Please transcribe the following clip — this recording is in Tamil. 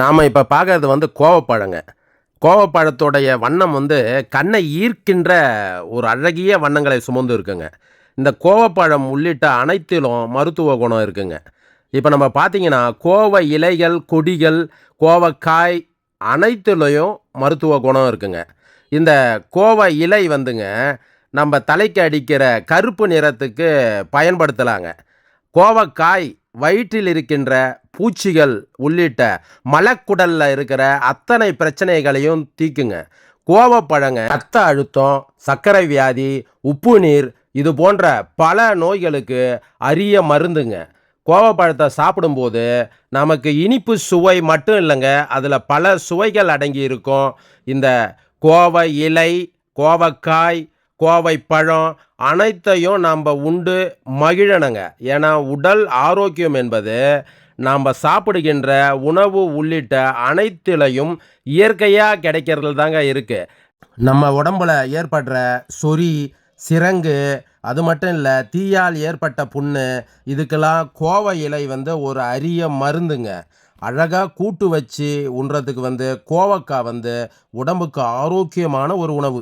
நாம் இப்போ பார்க்கறது வந்து கோவப்பழங்க. கோவப்பழத்துடைய வண்ணம் வந்து கண்ணை ஈர்க்கின்ற ஒரு அழகிய வண்ணங்களை சுமந்து இருக்குங்க. இந்த கோவப்பழம் உள்ளிட்ட அனைத்திலும் மருத்துவ குணம் இருக்குங்க. இப்போ நம்ம பார்த்தீங்கன்னா கோவ இலைகள் கொடிகள் கோவக்காய் அனைத்துலேயும் மருத்துவ குணம் இருக்குங்க. இந்த கோவ இலை வந்துங்க நம்ம தலைக்கு அடிக்கிற கருப்பு நிறத்துக்கு பயன்படுத்தலாங்க. கோவக்காய் வயிற்றில் இருக்கின்ற பூச்சிகள் உள்ளிட்ட மலக்குடலில் இருக்கிற அத்தனை பிரச்சனைகளையும் தீக்குங்க. கோவப்பழங்க ரத்த அழுத்தம் சர்க்கரை வியாதி உப்பு நீர் இது போன்ற பல நோய்களுக்கு அரிய மருந்துங்க. கோவப்பழத்தை சாப்பிடும்போது நமக்கு இனிப்பு சுவை மட்டும் இல்லைங்க. அதில் பல சுவைகள் அடங்கி இருக்கும். இந்த கோவை இலை கோவக்காய் கோவை பழம் அனைத்தையும் நாம் உண்டு மகிழணுங்க. ஏன்னா உடல் ஆரோக்கியம் என்பது நாம் சாப்பிடுகின்ற உணவு உள்ளிட்ட அனைத்திலையும் இயற்கையாக கிடைக்கிறது தாங்க இருக்குது நம்ம உடம்புல ஏற்படுற சொறி சிரங்கு அது மட்டும் இல்லை தீயால் ஏற்பட்ட புண்ணு இதுக்கெல்லாம் கோவை இலை வந்து ஒரு அரிய மருந்துங்க. அழகாக கூட்டு வச்சு உண்றதுக்கு வந்து கோவக்காய் வந்து உடம்புக்கு ஆரோக்கியமான ஒரு உணவு.